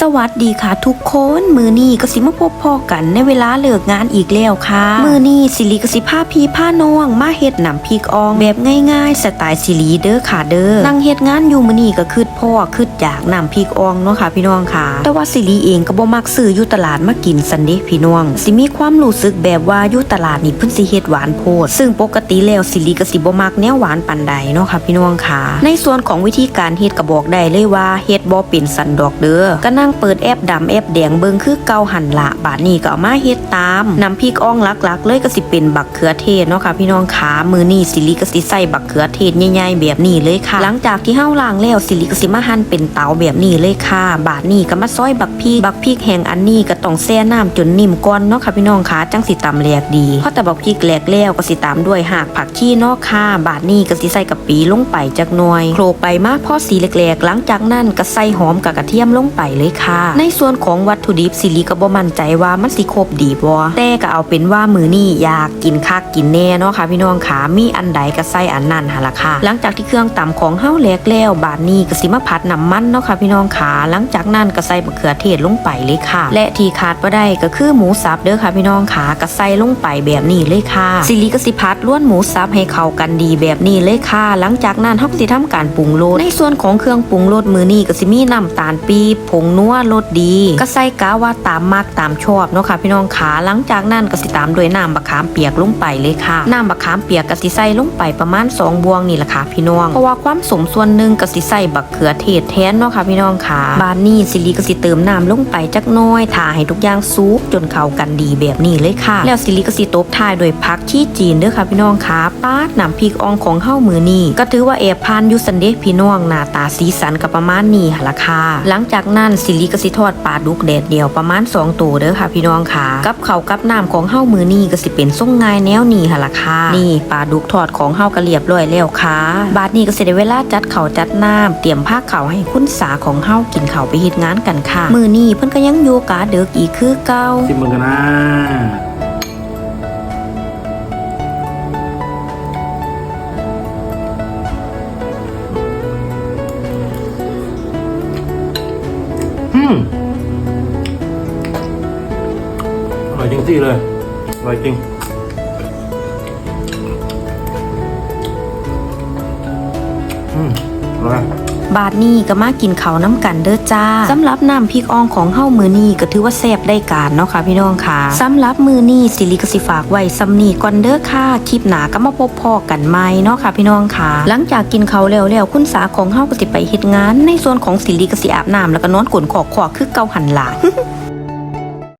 สวัสดีค่ะทุกคนมือนี้ก็สิมาพบพ่อกันในเวลาเลิกงานอีกแล้วค่ะ มือนี้สิริก็สิพาพี่พาน้อง มาเฮ็ดหนำพริกออง แบบง่ายๆ สไตล์สิริเด้อค่ะเด้อนั่งเฮ็ดงานอยู่มือนี้ก็คืดพ่อคืดอยากหนำพริกอองเนาะค่ะพี่น้องค่ะ แต่ว่าสิริเองก็บ่มักซื้ออยู่ตลาดมากินสันเดพี่น้อง สิมีความรู้สึกแบบว่าอยู่ตลาดนี่เพิ่นสิเฮ็ดหวานโพด ซึ่งปกติแล้วสิริก็สิบ่มักแนวหวานปานใดเนาะค่ะพี่น้องค่ะ ในส่วนของวิธีการเฮ็ดก็บอกได้เลยว่าเฮ็ดบ่เป็นสันดอกเด้อก็นังเปิดแอปดำแอปแดงเบิงคือเกาหันละบาดนี้ก็เอามาเฮ็ดตามน้ำพริกอ่องลักๆ เลยก็สิเป็นบักเขือเทศเนาะค่ะพี่น้องขามือนี้สิริก็สิใส่บักเขือเทศใหญ่ๆแบบนี้เลยค่ะ หลังจากที่เฮาล้างแล้วสิริก็สิมาหั่นเป็นเตาแบบนี้เลยค่ะ บาดนี้ก็มาซอยบักพริกบักพริกแห้งอันนี้ก็ต้องแช่น้ำจนนิ่มก่อนเนาะค่ะพี่น้องขาจังสิตำแหลกดีเพราะแต่บักพริกแหลกแล้วก็สิตามด้วยหากผักชีเนาะค่ะ บาดนี้ก็สิใส่กะปิลงไปจักหน่อยโขลกไปมากพอสีแหลกๆหลังจากนั้นก็ใส่หอมกับกระเทียมลงไปเลยค่ะ ในส่วนของวัตถุดิบสิริก็บ่มั่นใจว่ามันสิครบดีบ่แต่ก็เอาเป็นว่ามือนี้อยากกินคักกินแน่เนาะค่ะพี่น้องขามีอันใดก็ใส่อันนั้นหั่นล่ะค่ะ หลังจากที่เครื่องตำของเฮาแหลกแล้วบาดนี้ก็สิมาผัดน้ำมันเนาะค่ะพี่น้องขาหลังจากนั้นก็ใส่มะเขือเทศลงไปเลยค่ะ และที่ขาดบ่ได้ก็คือหมูสับเด้อค่ะพี่น้องขาก็ใส่ลงไปแบบนี้เลยค่ะสิริก็สิพัดล้วนหมูสับให้เข้ากันดีแบบนี้เลยค่ะ หลังจากนั้นเฮาสิทำการปรุงรสในส่วนของเครื่องปรุงรสมือนี้ก็สิมีน้ำตาลปี๊บผงนัวรสดี ก็ใส่กะว่าตามมักตามชอบเนาะค่ะพี่น้องขาหลังจากนั้นก็สิตามด้วยน้ำมะขามเปียกลงไปเลยค่ะน้ำมะขามเปียกก็สิใส่ลงไปประมาณสองบวงนี่แหละค่ะพี่น้องเพราะว่าความสมส่วนหนึ่งก็สิใส่บักเขือเทศแทนเนาะค่ะพี่น้องขาบานนี้สิริก็สิเติมน้ำลงไปจักน้อยถ่าให้ทุกอย่างซุกจนเข้ากันดีแบบนี้เลยค่ะ แล้วสิริก็สิตบท้ายด้วยผักชีจีนเด้อค่ะพี่น้องขาปาดน้ำพริกอ่องของเฮ้ามือนี้ก็ถือว่าแอบพานยุสันเดะพี่น้องหน้าตาสีสันกับประมาณนี้ค่ะละค่ะหลังจากนั้นสิลิก็สิทอดปลาดุกแดดเดียวประมาณ2ตัวเด้อค่ะพี่น้องค่ะกับเขากับน้ำของเฮ้ามือนี่ก็สิเป็นส่งง่ายแนวนี้ค่ะละค่ะนี่ปลาดุกทอดของเฮ้ากระเรียบร้อยแล้วค่ะบาดนี้ก็สิได้เวลาจัดเขาจัดน้ำเตรียมผ้าเขาให้คุณสาของเฮ้ากินเขาไปเฮ็ดงานกันค่ะ มือนี่เพิ่นก็ยังโยู่กาเด็กอีกคือเก่าสิมึงกันนะ อืมอร่อยจริงสิเลยอร่อยจริงอืมอร่อย บาดนี้ก็มากินเขาน้ำกันเด้อจ้าสำหรับน้ำพริกอ่องของเฮ้ามือนี่ก็ถือว่าแซ่บได้การเนาะค่ะพี่น้องค่ะสำหรับมือนี่สิริกสิฝากไว้ซำนีก่อนเด้อค่ะคลิปหนาก็มาพบพอกันไหม่เนาะค่ะพี่น้องค่ะ หลังจากกินเขาแล้วแล้วคุณสาของเฮ้าก็สิไปเฮ็ดงาน ในส่วนของสิริกสิอาบน้ำแล้วก็นอนกลนขอกขอกคือเกาหันหลา